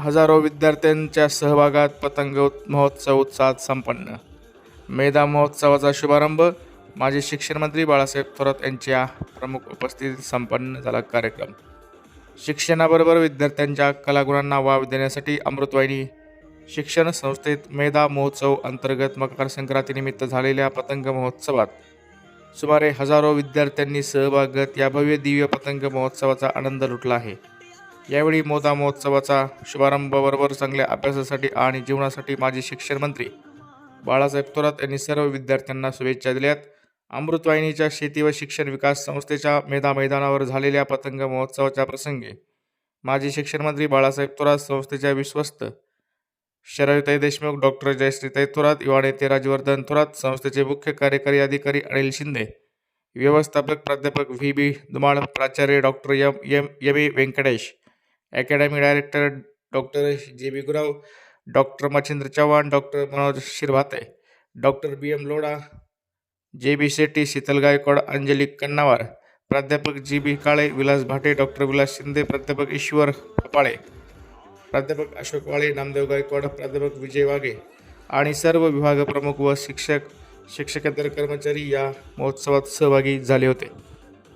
हजारो विद्यार्थ्यांच्या सहभागात पतंग उत- महोत्सव उत्साहात संपन्न. मेधा महोत्सवाचा शुभारंभ माजी शिक्षण मंत्री बाळासाहेब थोरात यांच्या प्रमुख उपस्थितीत संपन्न झाला कार्यक्रम. शिक्षणाबरोबर विद्यार्थ्यांच्या कलागुणांना वाव देण्यासाठी अमृतवाहिनी शिक्षण संस्थेत मेधा महोत्सव अंतर्गत मकर संक्रांतीनिमित्त झालेल्या पतंग महोत्सवात सुमारे हजारो विद्यार्थ्यांनी सहभाग घेत या भव्य दिव्य पतंग महोत्सवाचा आनंद लुटला आहे. यावेळी मोदा महोत्सवाचा शुभारंभाबरोबर चांगल्या अभ्यासासाठी आणि जीवनासाठी माजी शिक्षण मंत्री बाळासाहेब थोरात यांनी सर्व विद्यार्थ्यांना शुभेच्छा दिल्यात. अमृतवाहिनीच्या शेती व शिक्षण विकास संस्थेच्या मेधा मैदानावर झालेल्या पतंग महोत्सवाच्या प्रसंगी माजी शिक्षण मंत्री बाळासाहेब थोरात संस्थेच्या विश्वस्त शरयुताई देशमुख डॉक्टर जयश्रीताई थोरात युवा नेते राजवर्धन थोरात संस्थेचे मुख्य कार्यकारी अधिकारी अनिल शिंदे व्यवस्थापक प्राध्यापक व्ही बी दुमाळ प्राचार्य doctor M M M A Venkatesh academy director doctor J B Gurav doctor Machhindra Chavan doctor Manoj Shirbhate doctor B M Lodha J B Shetty Sheetal Gaikwad Anjali Kannawar प्राध्यापक G B Kale Vilas Bhate doctor Vilas Shinde प्राध्यापक ईश्वर फपाळे प्राध्यापक अशोक वाळे नामदेव गायकवाड प्राध्यापक विजय वाघे आणि सर्व विभाग प्रमुख व शिक्षक शिक्षकेतर कर्मचारी या महोत्सवात सहभागी झाले होते.